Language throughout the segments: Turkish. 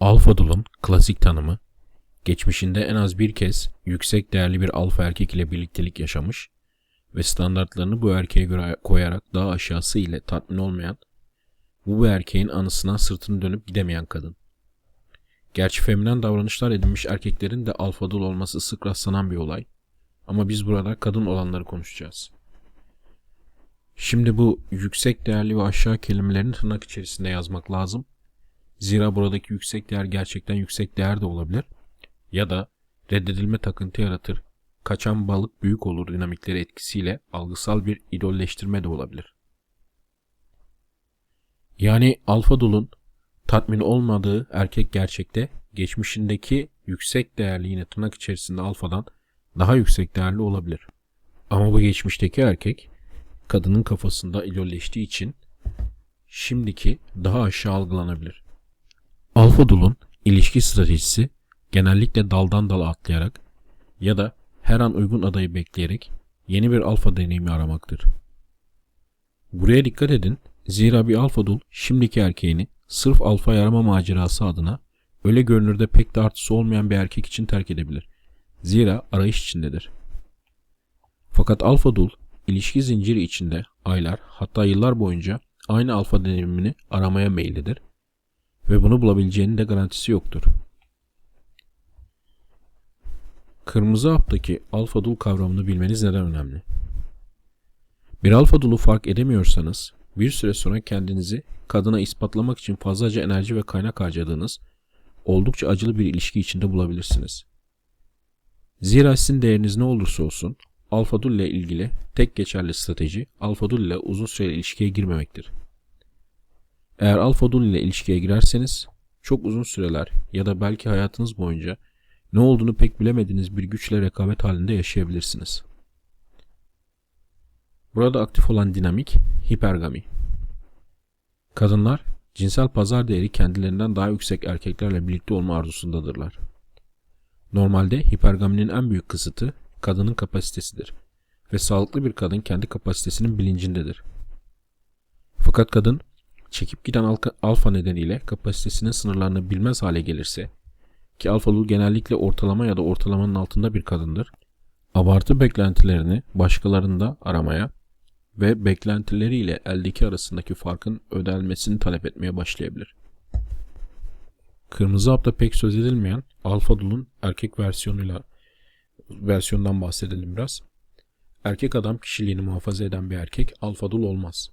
Alfa dulun klasik tanımı, geçmişinde en az bir kez yüksek değerli bir alfa erkek ile birliktelik yaşamış ve standartlarını bu erkeğe göre koyarak daha aşağısı ile tatmin olmayan, bu erkeğin anısına sırtını dönüp gidemeyen kadın. Gerçi feminen davranışlar edinmiş erkeklerin de alfa dul olması sık rastlanan bir olay. Ama biz burada kadın olanları konuşacağız. Şimdi bu yüksek değerli ve aşağı kelimelerini tırnak içerisinde yazmak lazım. Zira buradaki yüksek değer gerçekten yüksek değer de olabilir. Ya da reddedilme takıntı yaratır, kaçan balık büyük olur dinamikleri etkisiyle algısal bir idolleştirme de olabilir. Yani alfa dulun tatmin olmadığı erkek gerçekte geçmişindeki yüksek değerli yine tırnak içerisinde alfadan daha yüksek değerli olabilir. Ama bu geçmişteki erkek kadının kafasında idolleştiği için şimdiki daha aşağı algılanabilir. Alfa dulun ilişki stratejisi genellikle daldan dala atlayarak ya da her an uygun adayı bekleyerek yeni bir alfa deneyimi aramaktır. Buraya dikkat edin. Zira bir alfa dul şimdiki erkeğini sırf alfa yarama macerası adına öyle görünürde pek de artısı olmayan bir erkek için terk edebilir. Zira arayış içindedir. Fakat alfa dul ilişki zinciri içinde aylar hatta yıllar boyunca aynı alfa deneyimini aramaya meyillidir ve bunu bulabileceğinin de garantisi yoktur. Kırmızı haptaki alfa dul kavramını bilmeniz neden önemli? Bir alfa dulu fark edemiyorsanız bir süre sonra kendinizi kadına ispatlamak için fazlaca enerji ve kaynak harcadığınız oldukça acılı bir ilişki içinde bulabilirsiniz. Zira sizin değeriniz ne olursa olsun alfa dul ile ilgili tek geçerli strateji alfa dul ile uzun süreli ilişkiye girmemektir. Eğer alfa dul ile ilişkiye girerseniz çok uzun süreler ya da belki hayatınız boyunca ne olduğunu pek bilemediğiniz bir güçle rekabet halinde yaşayabilirsiniz. Burada aktif olan dinamik hipergami. Kadınlar cinsel pazar değeri kendilerinden daha yüksek erkeklerle birlikte olma arzusundadırlar. Normalde hipergaminin en büyük kısıtı kadının kapasitesidir ve sağlıklı bir kadın kendi kapasitesinin bilincindedir. Fakat kadın çekip giden alfa nedeniyle kapasitesinin sınırlarını bilmez hale gelirse ki alfa dul genellikle ortalama ya da ortalamanın altında bir kadındır. Abartı beklentilerini başkalarında aramaya ve beklentileriyle eldeki arasındaki farkın ödenmesini talep etmeye başlayabilir. Kırmızı hapta pek söz edilmeyen alfa dulun erkek versiyonuyla versiyondan bahsedelim biraz. Erkek adam kişiliğini muhafaza eden bir erkek alfa dul olmaz.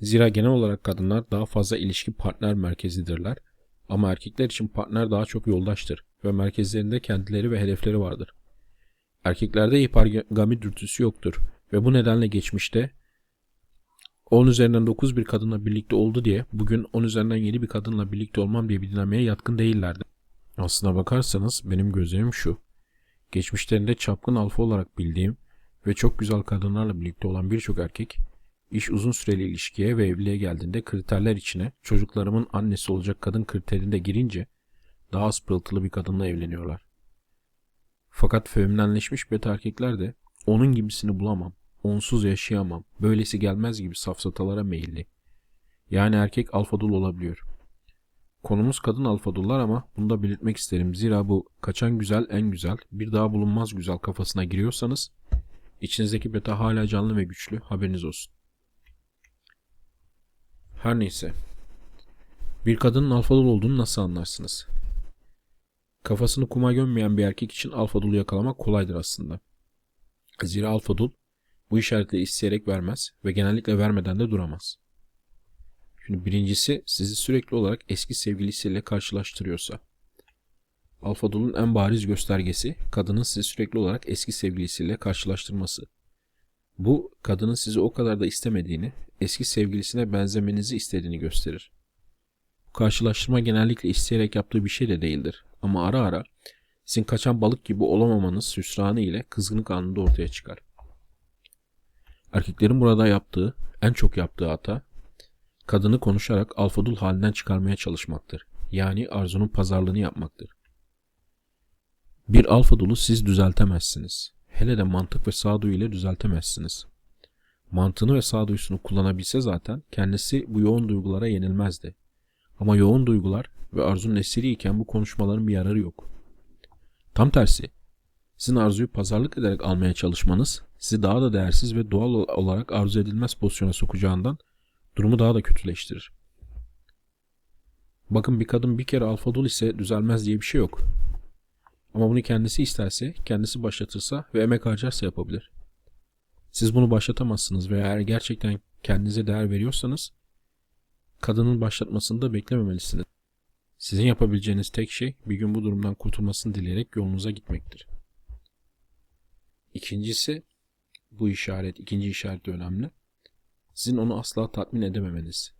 Zira genel olarak kadınlar daha fazla ilişki partner merkezidirler ama erkekler için partner daha çok yoldaştır ve merkezlerinde kendileri ve hedefleri vardır. Erkeklerde hipergami dürtüsü yoktur ve bu nedenle geçmişte 10 üzerinden 9 bir kadınla birlikte oldu diye bugün 10 üzerinden 7 bir kadınla birlikte olmam diye bir dinamiğe yatkın değillerdi. Aslına bakarsanız benim gözlemim şu. Geçmişlerinde çapkın alfa olarak bildiğim ve çok güzel kadınlarla birlikte olan birçok erkek iş uzun süreli ilişkiye ve evliliğe geldiğinde kriterler içine çocuklarımın annesi olacak kadın kriterinde girince daha az pırıltılı bir kadınla evleniyorlar. Fakat feminenleşmiş beta erkekler de onun gibisini bulamam, onsuz yaşayamam, böylesi gelmez gibi safsatalara meyilli. Yani erkek alfadul olabiliyor. Konumuz kadın alfadullar ama bunu da belirtmek isterim. Zira bu kaçan güzel en güzel, bir daha bulunmaz güzel kafasına giriyorsanız içinizdeki beta hala canlı ve güçlü haberiniz olsun. Her neyse. Bir kadının alfadul olduğunu nasıl anlarsınız? Kafasını kuma gömmeyen bir erkek için alfadulu yakalamak kolaydır aslında. Zira alfadul bu işaretleri isteyerek vermez ve genellikle vermeden de duramaz. Şimdi birincisi sizi sürekli olarak eski sevgilisiyle karşılaştırıyorsa. Alfadul'un en bariz göstergesi kadının sizi sürekli olarak eski sevgilisiyle karşılaştırması. Bu kadının sizi o kadar da istemediğini, eski sevgilisine benzemenizi istediğini gösterir. Bu karşılaştırma genellikle isteyerek yaptığı bir şey de değildir. Ama ara ara sizin kaçan balık gibi olamamanız hüsranı ile kızgınlık anında ortaya çıkar. Erkeklerin burada yaptığı, en çok yaptığı hata, kadını konuşarak alfadul halinden çıkarmaya çalışmaktır. Yani arzunun pazarlığını yapmaktır. Bir alfadulu siz düzeltemezsiniz. Hele de mantık ve sağduyu ile düzeltemezsiniz. Mantığını ve sağduyusunu kullanabilse zaten kendisi bu yoğun duygulara yenilmezdi. Ama yoğun duygular ve Arzu'nun esiri iken bu konuşmaların bir yararı yok. Tam tersi, sizin Arzu'yu pazarlık ederek almaya çalışmanız sizi daha da değersiz ve doğal olarak arzu edilmez pozisyona sokacağından durumu daha da kötüleştirir. Bakın bir kadın bir kere alfadol ise düzelmez diye bir şey yok. Ama bunu kendisi isterse, kendisi başlatırsa ve emek harcarsa yapabilir. Siz bunu başlatamazsınız veya eğer gerçekten kendinize değer veriyorsanız kadının başlatmasını da beklememelisiniz. Sizin yapabileceğiniz tek şey bir gün bu durumdan kurtulmasını dileyerek yolunuza gitmektir. İkincisi bu işaret, ikinci işaret de önemli. Sizin onu asla tatmin edememeniz.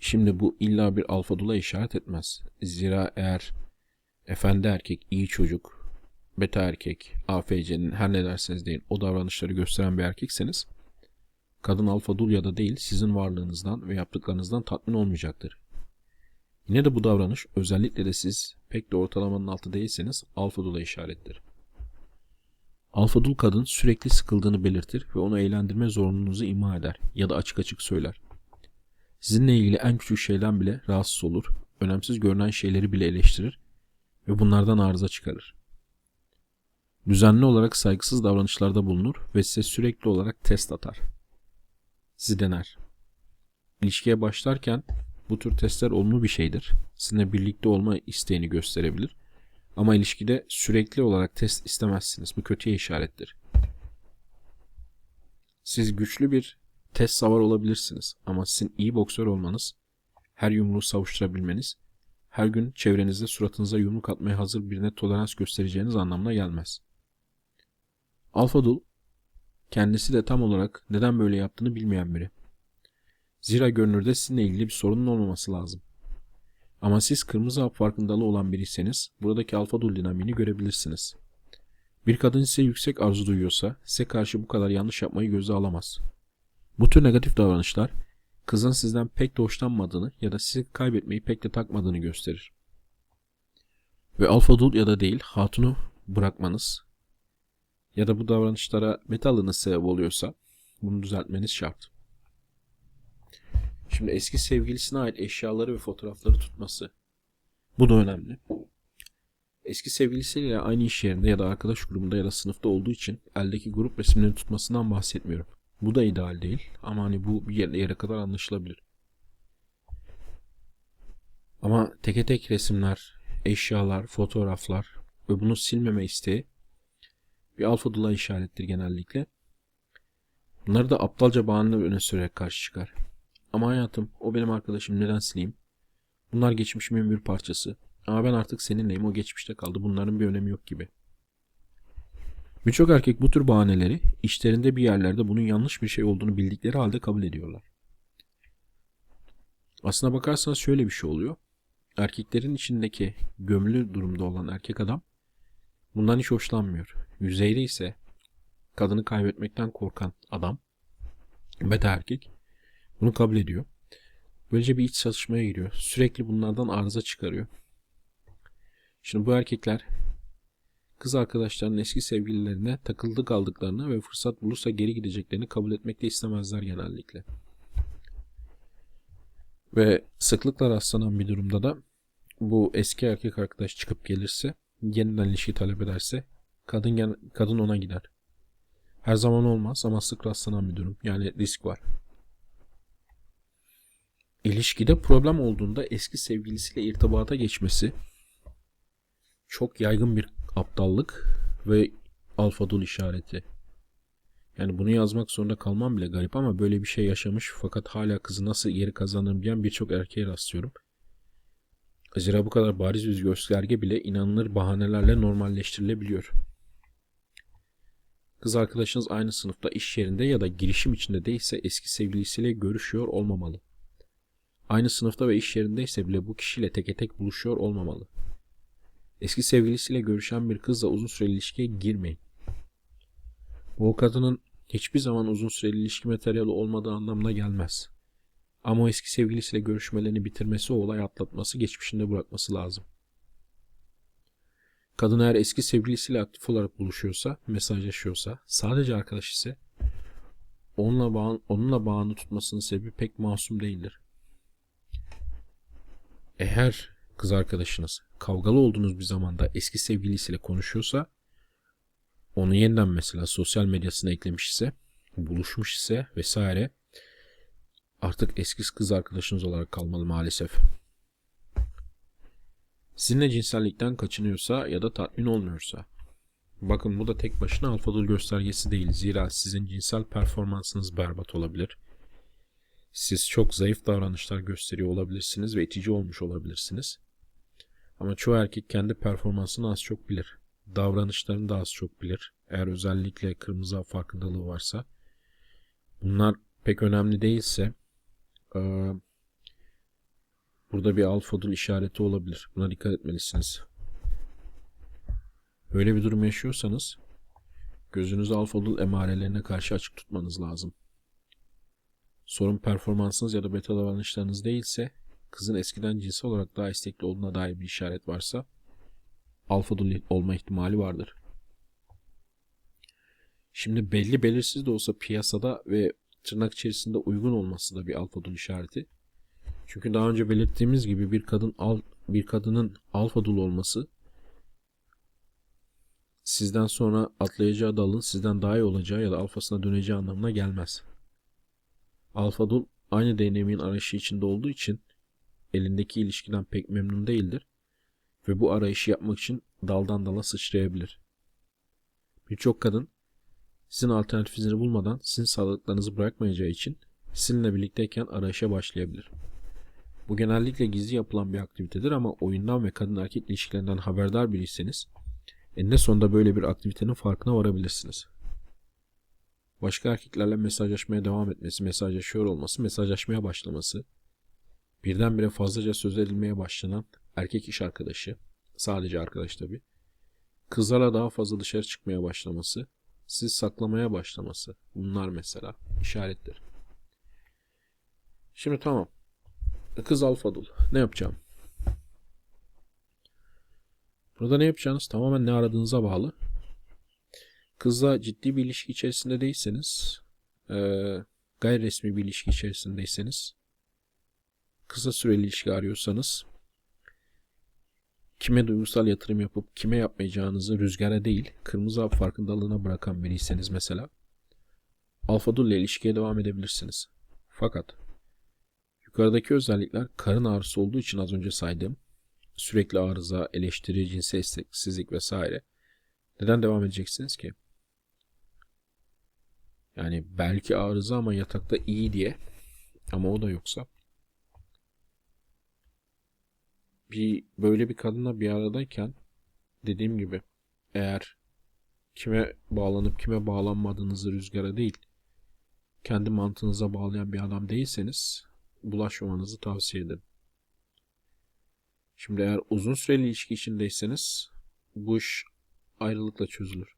Şimdi bu illa bir alfadula işaret etmez. Zira eğer efendi erkek, iyi çocuk, beta erkek, AFC'nin her ne derseniz deyin o davranışları gösteren bir erkekseniz kadın alfadul ya da değil sizin varlığınızdan ve yaptıklarınızdan tatmin olmayacaktır. Yine de bu davranış özellikle de siz pek de ortalamanın altı değilseniz alfadula işarettir. Alfadul kadın sürekli sıkıldığını belirtir ve onu eğlendirme zorunluluğunuzu ima eder ya da açık açık söyler. Sizinle ilgili en küçük şeyden bile rahatsız olur, önemsiz görünen şeyleri bile eleştirir ve bunlardan arıza çıkarır. Düzenli olarak saygısız davranışlarda bulunur ve size sürekli olarak test atar. Sizi dener. İlişkiye başlarken bu tür testler olumlu bir şeydir. Sizinle birlikte olma isteğini gösterebilir. Ama ilişkide sürekli olarak test istemezsiniz. Bu kötüye işarettir. Siz güçlü bir test savar olabilirsiniz ama sizin iyi boksör olmanız, her yumruğu savuşturabilmeniz, her gün çevrenizde suratınıza yumruk atmaya hazır birine tolerans göstereceğiniz anlamına gelmez. Alfa Dul, kendisi de tam olarak neden böyle yaptığını bilmeyen biri. Zira görünürde sizinle ilgili bir sorunun olmaması lazım. Ama siz kırmızı hap farkındalığı olan biriyseniz buradaki alfa dul dinamiğini görebilirsiniz. Bir kadın size yüksek arzu duyuyorsa size karşı bu kadar yanlış yapmayı göze alamaz. Bu tür negatif davranışlar kızın sizden pek de hoşlanmadığını ya da sizi kaybetmeyi pek de takmadığını gösterir. Ve alfa dul ya da değil hatunu bırakmanız ya da bu davranışlara metalınız sebep oluyorsa bunu düzeltmeniz şart. Şimdi eski sevgilisine ait eşyaları ve fotoğrafları tutması. Bu da önemli. Eski sevgilisiyle aynı iş yerinde ya da arkadaş grubunda ya da sınıfta olduğu için eldeki grup resimleri tutmasından bahsetmiyorum. Bu da ideal değil ama hani bu bir yere kadar anlaşılabilir. Ama teke tek resimler, eşyalar, fotoğraflar ve bunu silmeme isteği bir alfa dula işarettir genellikle. Bunları da aptalca bahane öne sürerek karşı çıkar. Ama hayatım o benim arkadaşım neden sileyim? Bunlar geçmişimin bir parçası. Ama ben artık seninleyim o geçmişte kaldı bunların bir önemi yok gibi. Birçok erkek bu tür bahaneleri işlerinde bir yerlerde bunun yanlış bir şey olduğunu bildikleri halde kabul ediyorlar. Aslına bakarsanız şöyle bir şey oluyor. Erkeklerin içindeki gömülü durumda olan erkek adam bundan hiç hoşlanmıyor. Yüzeyde ise kadını kaybetmekten korkan adam beta erkek bunu kabul ediyor. Böylece bir iç çatışmaya giriyor. Sürekli bunlardan arıza çıkarıyor. Şimdi bu erkekler kız arkadaşlarının eski sevgililerine takıldı kaldıklarını ve fırsat bulursa geri gideceklerini kabul etmekte istemezler genellikle. Ve sıklıkla rastlanan bir durumda da bu eski erkek arkadaş çıkıp gelirse, yeniden ilişki talep ederse kadın kadın ona gider. Her zaman olmaz ama sık rastlanan bir durum. Yani risk var. İlişkide problem olduğunda eski sevgilisiyle irtibata geçmesi çok yaygın bir aptallık ve alfadul işareti. Yani bunu yazmak zorunda kalmam bile garip ama böyle bir şey yaşamış fakat hala kızı nasıl geri kazanırım diyen birçok erkeğe rastlıyorum. Zira bu kadar bariz bir gösterge bile inanılır bahanelerle normalleştirilebiliyor. Kız arkadaşınız aynı sınıfta, iş yerinde ya da girişim içinde değilse eski sevgilisiyle görüşüyor olmamalı. Aynı sınıfta ve iş yerindeyse bile bu kişiyle teke tek buluşuyor olmamalı. Eski sevgilisiyle görüşen bir kızla uzun süreli ilişkiye girmeyin. Bu kadının hiçbir zaman uzun süreli ilişki materyali olmadığı anlamına gelmez. Ama o eski sevgilisiyle görüşmelerini bitirmesi, o olay atlatması, geçmişinde bırakması lazım. Kadın eğer eski sevgilisiyle aktif olarak buluşuyorsa, mesajlaşıyorsa, sadece arkadaş ise onunla, bağ, onunla bağını tutmasının sebebi pek masum değildir. Eğer kız arkadaşınız kavgalı olduğunuz bir zamanda eski sevgilisiyle konuşuyorsa onu yeniden mesela sosyal medyasına eklemiş ise buluşmuş ise vesaire artık eski kız arkadaşınız olarak kalmalı maalesef. Sizinle cinsellikten kaçınıyorsa ya da tatmin olmuyorsa. Bakın bu da tek başına alfadul göstergesi değil. Zira sizin cinsel performansınız berbat olabilir. Siz çok zayıf davranışlar gösteriyor olabilirsiniz ve itici olmuş olabilirsiniz. Ama çoğu erkek kendi performansını az çok bilir. Davranışlarını da az çok bilir. Eğer özellikle kırmızı farkındalığı varsa. Bunlar pek önemli değilse eee, burada bir alfadul işareti olabilir. Buna dikkat etmelisiniz. Böyle bir durum yaşıyorsanız gözünüzü alfadul emarelerine karşı açık tutmanız lazım. Sorun performansınız ya da beta davranışlarınız değilse kızın eskiden cinsel olarak daha istekli olduğuna dair bir işaret varsa alfadul olma ihtimali vardır. Şimdi belli belirsiz de olsa piyasada ve tırnak içerisinde uygun olması da bir alfadul işareti. Çünkü daha önce belirttiğimiz gibi bir kadın al, bir kadının alfadul olması sizden sonra atlayacağı dalın sizden daha iyi olacağı ya da alfasına döneceği anlamına gelmez. Alfadul aynı dinamiğin arayışı içinde olduğu için elindeki ilişkiden pek memnun değildir ve bu arayışı yapmak için daldan dala sıçrayabilir. Birçok kadın sizin alternatifinizi bulmadan sizin sağlıklarınızı bırakmayacağı için sizinle birlikteyken arayışa başlayabilir. Bu genellikle gizli yapılan bir aktivitedir ama oyundan ve kadın erkek ilişkilerinden haberdar biriyseniz eninde sonunda böyle bir aktivitenin farkına varabilirsiniz. Başka erkeklerle mesajlaşmaya devam etmesi, mesajlaşıyor olması, mesajlaşmaya başlaması, birdenbire fazlaca söz edilmeye başlanan erkek iş arkadaşı, sadece arkadaş tabi, kızlarla daha fazla dışarı çıkmaya başlaması, siz saklamaya başlaması, bunlar mesela işarettir. Şimdi tamam. Kız alfadul. Ne yapacağım? Burada ne yapacağınız tamamen ne aradığınıza bağlı. Kızla ciddi bir ilişki içerisinde değilseniz, e, gayri resmi bir ilişki içerisindeyseniz, kısa süreli ilişki arıyorsanız, kime duygusal yatırım yapıp kime yapmayacağınızı rüzgara değil, kırmızı hap farkındalığına bırakan biriyseniz mesela, alfadul ile ilişkiye devam edebilirsiniz. Fakat yukarıdaki özellikler karın ağrısı olduğu için az önce saydığım, sürekli arıza, eleştiri, cinsel isteksizlik vesaire. Neden devam edeceksiniz ki? Yani belki arıza ama yatakta iyi diye. Ama o da yoksa. Bir böyle bir kadınla bir aradayken dediğim gibi eğer kime bağlanıp kime bağlanmadığınızı rüzgara değil kendi mantığınıza bağlayan bir adam değilseniz bulaşmamanızı tavsiye ederim. Şimdi eğer uzun süreli ilişki içindeyseniz bu iş ayrılıkla çözülür.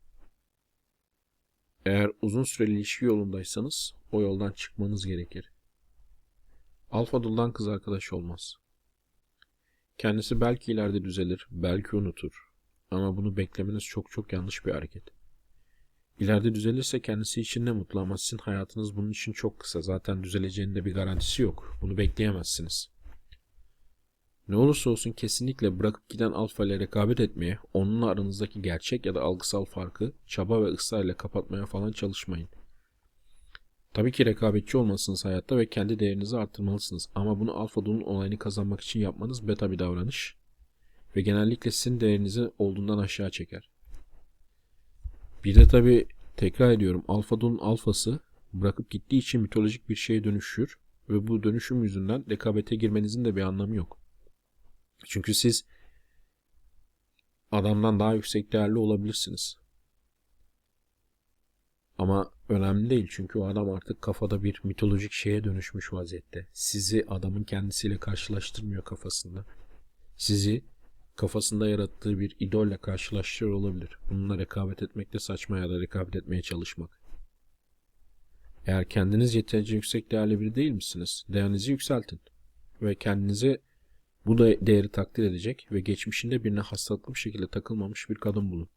Eğer uzun süreli ilişki yolundaysanız o yoldan çıkmanız gerekir. Alfa duldan kız arkadaş olmaz. Kendisi belki ileride düzelir, belki unutur. Ama bunu beklemeniz çok çok yanlış bir hareket. İleride düzelirse kendisi için ne mutlu ama sizin hayatınız bunun için çok kısa. Zaten düzeleceğinin de bir garantisi yok. Bunu bekleyemezsiniz. Ne olursa olsun kesinlikle bırakıp giden alfa ile rekabet etmeye, onunla aranızdaki gerçek ya da algısal farkı çaba ve ısrar ile kapatmaya falan çalışmayın. Tabii ki rekabetçi olmalısınız hayatta ve kendi değerinizi arttırmalısınız. Ama bunu alfa dolun olayını kazanmak için yapmanız beta bir davranış. Ve genellikle sizin değerinizi olduğundan aşağı çeker. Bir de tabii tekrar ediyorum alfa dolun alfası bırakıp gittiği için mitolojik bir şeye dönüşür. Ve bu dönüşüm yüzünden rekabete girmenizin de bir anlamı yok. Çünkü siz adamdan daha yüksek değerli olabilirsiniz. Ama önemli değil çünkü o adam artık kafada bir mitolojik şeye dönüşmüş vaziyette. Sizi adamın kendisiyle karşılaştırmıyor kafasında. Sizi kafasında yarattığı bir idolle karşılaştırıyor olabilir. Bununla rekabet etmek de saçma ya da rekabet etmeye çalışmak. Eğer kendiniz yeterince yüksek değerli biri değil misiniz? Değerinizi yükseltin. Ve kendinizi bu da değeri takdir edecek ve geçmişinde birine hastalıklı bir şekilde takılmamış bir kadın bulun.